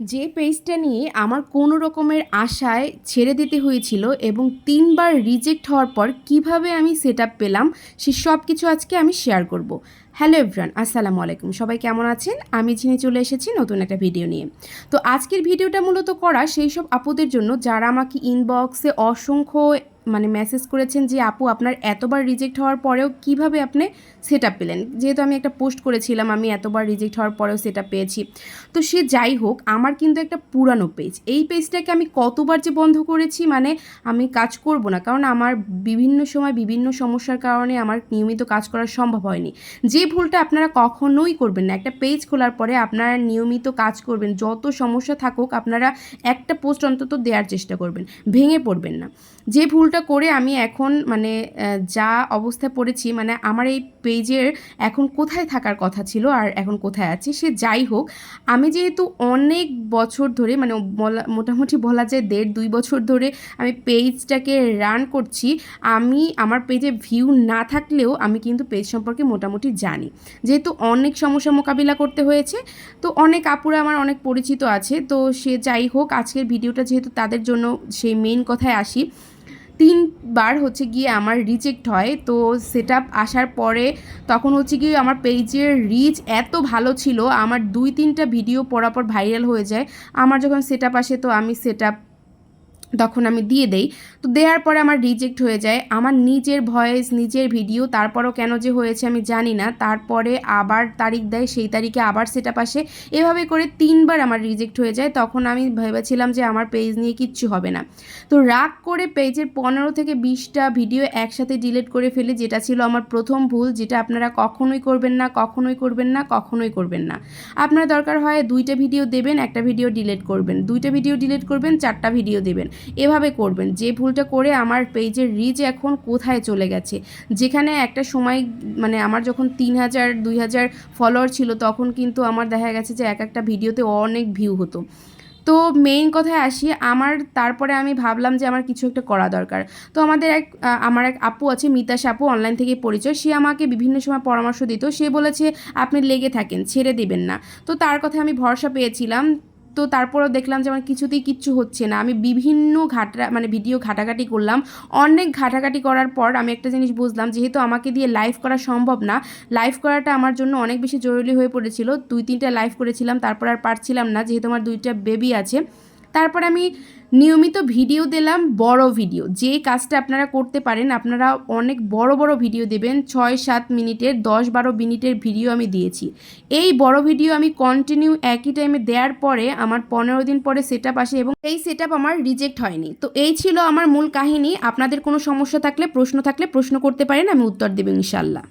যে পেজটা নিয়ে আমার কোনো রকমের আশায় ছেড়ে দিতে হয়েছিল এবং তিনবার রিজেক্ট হওয়ার পর কীভাবে আমি সেট পেলাম, সে সব কিছু আজকে আমি শেয়ার করব। হ্যালো এভরান আসসালামু আলাইকুম। সবাই কেমন আছেন? আমি ঝিনে চলে এসেছি নতুন একটা ভিডিও নিয়ে। তো আজকের ভিডিওটা মূলত করা সেই সব আপুদের জন্য যারা আমাকে ইনবক্সে অসংখ্য মানে মেসেজ করেছেন যে, আপু, আপনার এতবার রিজেক্ট হওয়ার পরেও কীভাবে আপনি সেট আপ পেলেন? যেহেতু আমি একটা পোস্ট করেছিলাম, আমি এতবার রিজেক্ট হওয়ার পরেও সেট পেয়েছি। তো সে যাই হোক, আমার কিন্তু একটা পুরানো পেজ এই পেজটাকে আমি কতবার যে বন্ধ করেছি মানে আমি কাজ করব না। কারণ আমার বিভিন্ন সময় বিভিন্ন সমস্যার কারণে আমার নিয়মিত কাজ করা সম্ভব হয়নি। যে ভুলটা আপনারা কখনোই করবেন না। একটা পেজ খোলার পরে আপনারা নিয়মিত কাজ করবেন। যত সমস্যা থাকুক, আপনারা একটা পোস্ট অন্তত দেওয়ার চেষ্টা করবেন। ভেঙে পড়বেন না। যে ভুলটা করে আমি এখন মানে যা অবস্থায় পড়েছি মানে আমার এই পেজের এখন কোথায় থাকার কথা ছিল আর এখন কোথায় আছি, সে যাই হোক, আমি যেহেতু অনেক বছর ধরে মানে বলা, মোটামুটি বলা যায় দেড় দুই বছর ধরে আমি পেজটাকে রান করছি, আমি, আমার পেজে ভিউ না থাকলেও আমি কিন্তু পেজ সম্পর্কে মোটামুটি জানি। যেহেতু অনেক সমস্যা মোকাবিলা করতে হয়েছে, তো অনেক আপুরা আমার অনেক পরিচিত আছে, তো সে যাই হোক, আজকের ভিডিওটা যেহেতু তাদের জন্য সেই মেইন কথায় আসি তিনবার হচ্ছে গিয়ে আমার রিজেক্ট হয়। তো সেট আসার পরে তখন হচ্ছে গিয়ে আমার পেজের রিচ এত ভালো ছিল, আমার দুই তিনটা ভিডিও পরাপর ভাইরাল হয়ে যায়। আমার যখন সেট আসে তো আমি সেট তখন আমি দিয়ে দেই। তো দেওয়ার পরে আমার রিজেক্ট হয়ে যায়। আমার নিজের ভয়েস নিজের ভিডিও তারপরও কেন যে হয়েছে আমি জানি না। তারপরে আবার তারিখ দেয়, সেই তারিখে আবার সেট আসে। এভাবে করে তিনবার আমার রিজেক্ট হয়ে যায়। তখন আমি ভেবেছিলাম যে আমার পেজ নিয়ে কিচ্ছু হবে না। তো রাগ করে পেজের পনেরো থেকে বিশটা ভিডিও একসাথে ডিলিট করে ফেলি, যেটা ছিল আমার প্রথম ভুল, যেটা আপনারা কখনোই করবেন না, কখনোই করবেন না, কখনোই করবেন না। আপনার দরকার হয় দুইটা ভিডিও দেবেন, একটা ভিডিও ডিলিট করবেন। দুইটা ভিডিও ডিলিট করবেন, চারটা ভিডিও দেবেন। এভাবে করবেন। যে ভুলটা করে আমার পেজের রিচ এখন কোথায় চলে গেছে। যেখানে একটা সময় মানে আমার যখন তিন হাজার, দুই হাজার ফলোয়ার ছিল, তখন কিন্তু আমার দেখা গেছে যে এক একটা ভিডিওতে অনেক ভিউ হতো। তো মেইন কথায় আসি, আমার তারপরে আমি ভাবলাম যে আমার কিছু একটা করা দরকার। তো আমাদের এক আমার এক আপু আছে মিতাস আপু অনলাইন থেকে পরিচয়। সে আমাকে বিভিন্ন সময় পরামর্শ দিত। সে বলেছে, আপনি লেগে থাকেন, ছেড়ে দেবেন না। তো তার কথা আমি ভরসা পেয়েছিলাম। তো তারপরও দেখলাম যে আমার কিছুতেই কিচ্ছু হচ্ছে না। আমি বিভিন্ন ঘাটা মানে ভিডিও ঘাটাঘাটি করলাম। অনেক ঘাটাঘাটি করার পর আমি একটা জিনিস বুঝলাম, যেহেতু আমাকে দিয়ে লাইভ করা সম্ভব না লাইভ করাটা আমার জন্য অনেক বেশি জরুরি হয়ে পড়েছিল। দুই তিনটা লাইভ করেছিলাম, তারপর আর পারছিলাম না, যেহেতু আমার দুইটা বেবি আছে। তারপর আমি নিয়মিত ভিডিও দিলাম, বড় ভিডিও। যে কাজটা আপনারা করতে পারেন, আপনারা অনেক বড় বড় ভিডিও দেবেন, ছয় সাত মিনিটের, দশ বারো মিনিটের ভিডিও আমি দিয়েছি। এই বড় ভিডিও আমি কন্টিনিউ একই টাইমে দেওয়ার পরে, আমার পনেরো দিন পরে সেট আপ আসে এবং এই সেট আপ আমার রিজেক্ট হয়নি। তো এই ছিল আমার মূল কাহিনী। আপনাদের কোনো সমস্যা থাকলে, প্রশ্ন থাকলে প্রশ্ন করতে পারেন, আমি উত্তর দেবো ইনশাল্লাহ